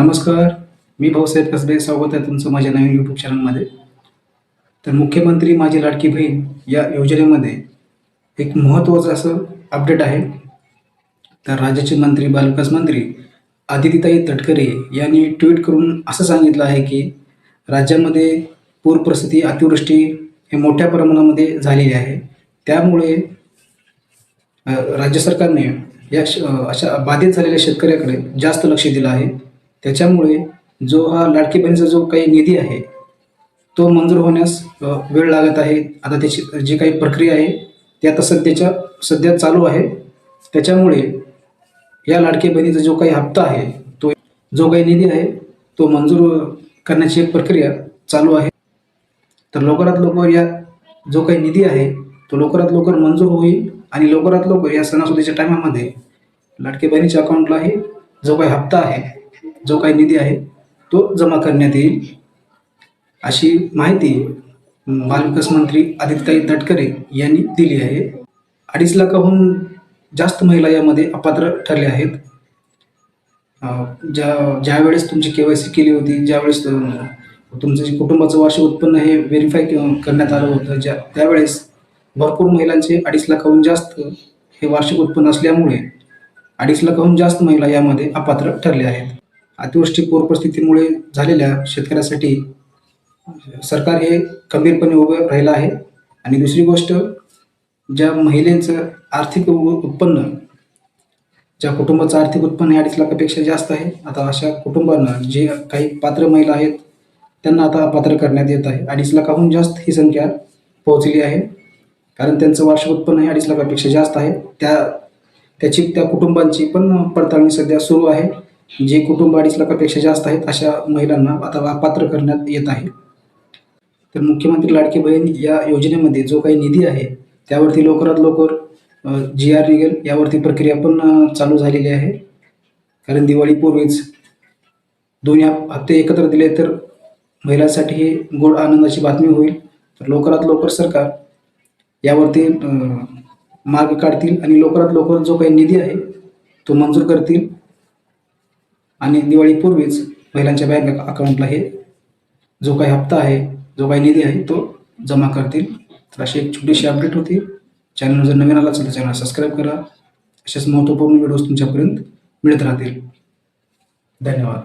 नमस्कार मी भाऊसाहेब कसबे स्वागत आहे तुमचं माझ्या नवीन यूट्यूब चॅनलमध्ये तर मुख्यमंत्री माझी लाडकी बहीण या योजनेमध्ये एक महत्त्वाचं असं अपडेट आहे. तर राज्याचे मंत्री बालविकास मंत्री आदितीताई तटकरे यांनी ट्विट करून असं सांगितलं आहे की राज्यामध्ये पूर परिस्थिती अतिवृष्टी हे मोठ्या प्रमाणामध्ये झालेली आहे. त्यामुळे राज्य सरकारने या श अशा बाधित झालेल्या शेतकऱ्याकडे जास्त लक्ष दिलं आहे. त्याच्यामुळे जो हा लाडकी बहिणीचा जो काही निधी आहे तो मंजूर होण्यास वेळ लागत आहे. आता त्याची जी काही प्रक्रिया आहे ती आता सध्याच्या सध्या चालू आहे. त्याच्यामुळे या लाडकी बहिणीचा जो काही हप्ता आहे तो जो काही निधी आहे तो मंजूर करण्याची एक प्रक्रिया चालू आहे. तर लवकरात लवकर या जो काही निधी आहे तो लवकरात लवकर मंजूर होईल आणि लवकरात लवकर या सणासुदीच्या टायमामध्ये लाडके बहिणीच्या अकाउंटला हे जो काही हप्ता आहे जो काही निधी आहे तो जमा करण्यात येईल. अशी माहिती बालविकास मंत्री आदित्यताई तटकरे यांनी दिली आहे. अडीच लाखाहून जास्त महिला यामध्ये अपात्र ठरल्या आहेत. ज्या ज्यावेळेस तुमची के वाय सी केली होती ज्यावेळेस तुमचं जे कुटुंबाचं वार्षिक उत्पन्न हे व्हेरीफाय करण्यात आलं होतं ज्या त्यावेळेस भरपूर महिलांचे अडीच लाखाहून जास्त हे वार्षिक उत्पन्न असल्यामुळे अडीच लाखाहून जास्त महिला यामध्ये अपात्र ठरल्या आहेत. अतिवृष्टी पूर परिस्थितीमुळे झालेल्या शेतकऱ्यासाठी सरकार हे खंबीरपणे उभं राहिलं आहे. आणि दुसरी गोष्ट ज्या महिलेचं आर्थिक उत्पन्न ज्या कुटुंबाचं आर्थिक उत्पन्न हे अडीच लाखापेक्षा जास्त आहे आता अशा कुटुंबांना जे काही पात्र महिला आहेत त्यांना आता पात्र करण्यात येत आहे. अडीच लाखाहून जास्त ही संख्या पोहोचली आहे. कारण त्यांचं वार्षिक उत्पन्न हे अडीच लाखापेक्षा जास्त आहे. त्या त्याची त्या कुटुंबांची पण पडताळणी सध्या सुरू आहे. जे कुटुंब अडीच लाखापेक्षा जास्त आहेत अशा महिलांना आता पात्र करण्यात येत आहे. तर मुख्यमंत्री लाडकी बहीण या योजनेमध्ये जो काही निधी आहे त्यावरती लवकरात लवकर जी आर निघेल यावरती प्रक्रिया पण चालू झालेली आहे. कारण दिवाळीपूर्वीच दोन्ही हप्ते एकत्र दिले तर महिलांसाठी ही गोड आनंदाची बातमी होईल. तर लवकरात लवकर सरकार यावरती मार्ग काढतील आणि लवकरात लवकर जो काही निधी आहे तो मंजूर करतील. आणि दिवाळीपूर्वीच महिलांच्या बँक अकाउंटला हे जो काही हप्ता आहे जो काही निधी आहे तो जमा करतील. तर अशी एक छोटीशी अपडेट होती. चॅनल जर नवीन आला असेल तर चॅनल सबस्क्राईब करा. असेच महत्त्वपूर्ण व्हिडिओज तुमच्यापर्यंत मिळत राहतील. धन्यवाद.